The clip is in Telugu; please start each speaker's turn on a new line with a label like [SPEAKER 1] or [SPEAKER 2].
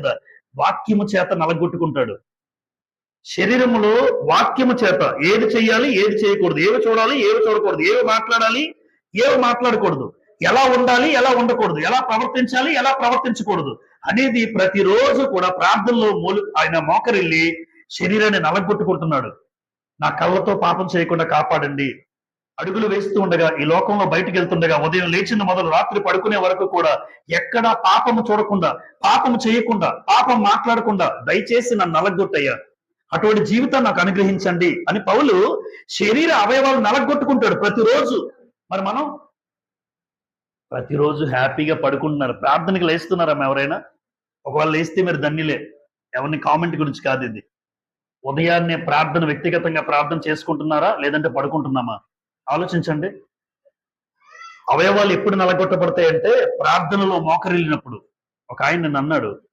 [SPEAKER 1] లేదా వాక్యము చేత నలగొట్టుకుంటాడు. శరీరములో వాక్యము చేత ఏది చేయాలి ఏది చేయకూడదు. ఏవి చూడాలి ఏవి చూడకూడదు. ఏవి మాట్లాడాలి ఏవి మాట్లాడకూడదు. ఎలా ఉండాలి ఎలా ఉండకూడదు. ఎలా ప్రవర్తించాలి ఎలా ప్రవర్తించకూడదు అనేది ప్రతిరోజు కూడా ప్రార్థనలో మూలు ఆయన మోకరిల్లి శరీరాన్ని నలగొట్టుకుంటున్నాడు. నా కళ్ళతో పాపం చేయకుండా కాపాడండి. అడుగులు వేస్తూ ఉండగా ఈ లోకంలో బయటకు వెళ్తుండగా ఉదయం లేచిన మొదలు రాత్రి పడుకునే వరకు కూడా ఎక్కడా పాపము చూడకుండా పాపము చేయకుండా పాపం మాట్లాడకుండా దయచేసి నన్ను నలగొట్టయ్యా. అటువంటి జీవితం నాకు అనుగ్రహించండి అని పౌలు శరీర అవయవాలు నలగొట్టుకుంటాడు ప్రతిరోజు. మరి మనం ప్రతిరోజు హ్యాపీగా పడుకుంటున్నారు. ప్రార్థనకి లేస్తున్నారా ఎవరైనా? ఒకవేళ లేస్తే మీరు ధన్యులే. ఎవరిని కామెంట్ గురించి కాదు ఇది. ఉదయాన్నే ప్రార్థన వ్యక్తిగతంగా ప్రార్థన చేసుకుంటున్నారా? లేదంటే పడుకుంటున్నామా? ఆలోచించండి. అవయవాలు ఎప్పుడు నలగొట్టబడతాయంటే ప్రార్థనలో మోకరిల్లినప్పుడు. ఒక ఆయన నన్ను అన్నాడు